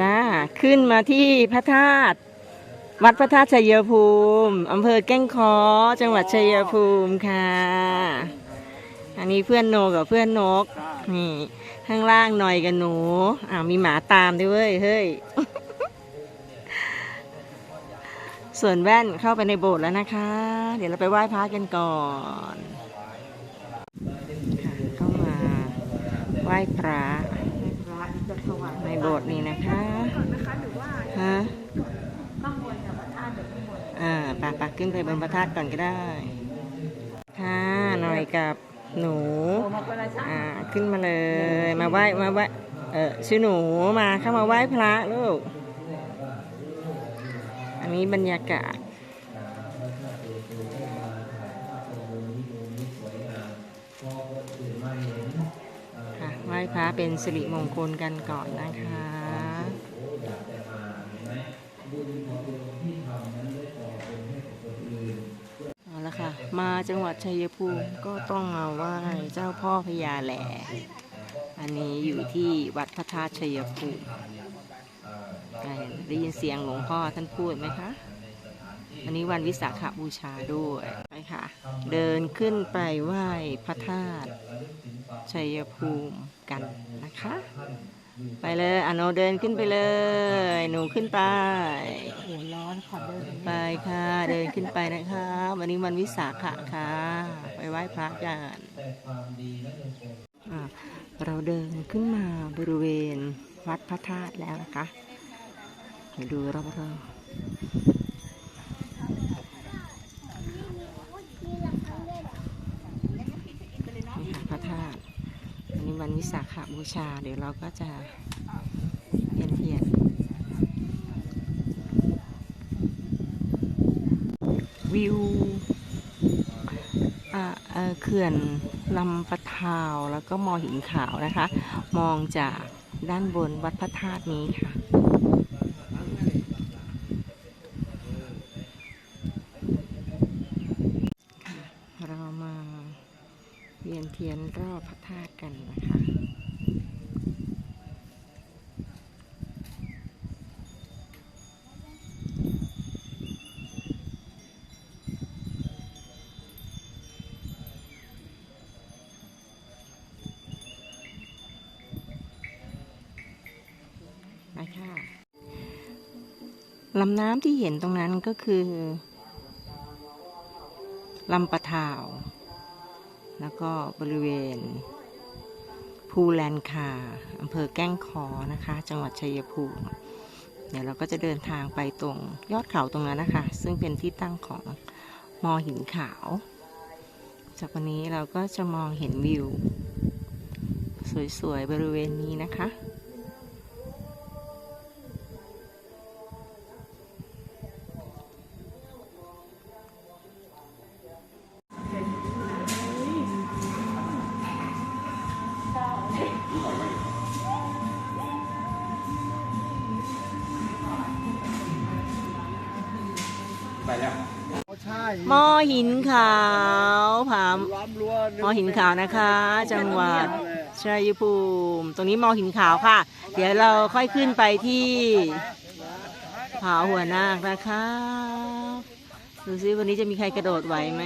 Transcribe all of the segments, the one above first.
จ้าขึ้นมาที่พระธาตุวัดพระธาตุชัยภูมิอำเภอแก้งค้อจังหวัดชัยภูมิค่ะ อันนี้เพื่อนโนกับเพื่อนนกนี่ข้างล่างหน่อยกับหนูอ้าวมีหมาตามด้วยเว้ยเฮ้ยส่วนแว่นเข้าไปในโบสถ์แล้วนะคะ เดี๋ยวเราไปไหว้พระกันก่อนเข้ามาไหว้พระ ในโบสถ์นี้นะคะฮะอ่าปากปากขึ้นไปบนพระธาตุก่อนก็ได้ ค่ะหน่อยกับหนูอ่าขึ้นมาเลยมาไหว้มาไหว้เออชื่อหนูมาเข้ามาไหว้พระลูกอันนี้บรรยากาศ ไหว้พระเป็นสิริมงคลกันก่อนนะคะเอาละค่ะ มาจังหวัดชัยภูมิก็ต้องมาไหว้เจ้าพ่อพญาแหล่อันนี้อยู่ที่วัดพระธาตุชัยภูมิได้ยินเสียงหลวงพ่อท่านพูดไหมคะ อันนี้วันวิสาขบูชาด้วยไปค่ะ เดินขึ้นไปไหว้พระธาตุชัยภูมิกันนะคะ ไปเลยอโนเดินขึ้นไปเลย หนูขึ้นไปโอ้ร้อนขอเดินไปค่ะ เดินขึ้นไปนะคะ วันนี้วันวิสาขะค่ะ ไปไหว้พระกันเราเดินขึ้นมาบริเวณวัดพระธาตุแล้วนะคะเดี๋ยวดูรอบๆนี่ค่ะพระธาตุ วิสาขบูชา เดี๋ยวเราก็จะเวียนเทียนวิวเอ่อเขื่อนลำปะทาวแล้วก็มอหินขาวนะคะ มองจากด้านบนวัดพระธาตุนี้ค่ะ เรามา เทียนรอบพระธาตุกันนะคะไปค่ะลำน้ำที่เห็นตรงนั้นก็คือลำปะทาว แล้วก็บริเวณภูแลนคาอำเภอแก้งคอนะคะ จังหวัดชัยภูมิ เดี๋ยวเราก็จะเดินทางไปตรงยอดเขาตรงนั้นนะคะ ซึ่งเป็นที่ตั้งของมอหินขาว จากวันนี้เราก็จะมองเห็นวิว สวยๆ บริเวณนี้นะคะ ใช่มอหินขาวผามล้อมรั้วมอหินขาวนะคะ จังหวัดชัยภูมิ ตรงนี้มอหินขาวค่ะ เดี๋ยวเราค่อยขึ้นไปที่ผาหัวนาคนะคะ ดูซิวันนี้จะมีใครกระโดดไหวไหม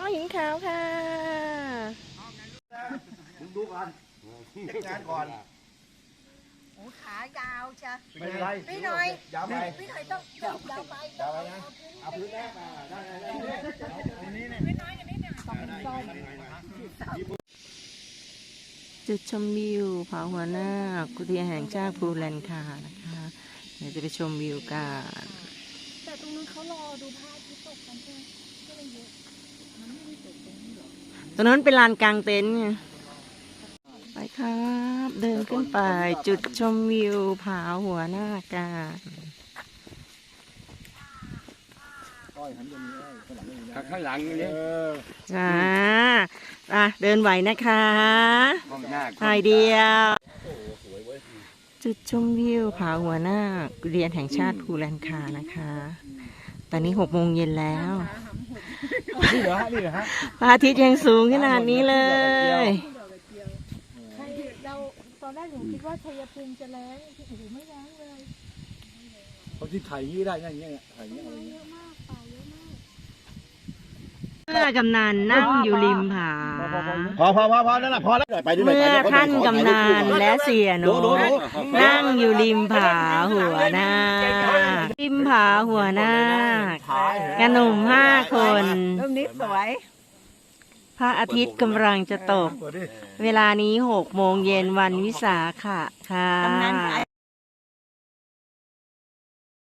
มอหินขาวค่ะดูก่อนเช็คงานก่อน โอ้ขายาวจ้ะไม่เป็นไรพี่หน่อยยาวไปพี่หน่อยต้องยาวยาวไปยาวไปนะเอาพื้นแรกมาได้ได้ได้อันนี้เนี่ยจุดชมวิวผาหัวหน้ากุฏิแห่งชาติภูแลนคานะคะ เดี๋ยวจะไปชมวิวกัน แต่ตรงนู้นเขารอดูพระอาทิตย์ตกกันใช่ไหมก็เลยเยอะมันไม่ได้ ตรงนั้นเป็นลานกลางเต็นท์ไงไปครับ เดินขึ้นไปจุดชมวิวผาหัวหน้ากันก้อยหันตรงนี้ได้ข้างหลังไม่มีข้างหลังนี่ออจ้าอะเดินไหวนะคะถ่ายเดียว จุดชมวิวผาหัวหน้าเรียนแห่งชาติภูแลนคานะคะ ตอนนี้หกโมงเย็นแล้ว นี่เหรอฮะนี่เหรอฮะพระอาทิตย์ยังสูงขนาดนี้เลยใครเราตอนแรกหนูคิดว่าชัยภูมิจะแรงโอ้โหไม่แรงเลย เขาที่ถ่ายอย่างนี้ได้อย่างเงี้ยถ่ายอย่างเงี้ยอะไรเยเงี้ย อะมากป่าเยอะมาก เมื่อกำนันนั่งอยู่ริมผา พอพอพอพอนั่นแหละพอแล้วไปดูหน่อยเมื่อท่านกำนันและเสียโหนดูดูนั่งอยู่ริมผาหัวหน้าคริมผาหัวหน้าคกันหนุ่มห้าคน รูปนี้สวย พระอาทิตย์กำลังจะตก เวลานี้หกโมงเย็นวันวิสาขะค่ะ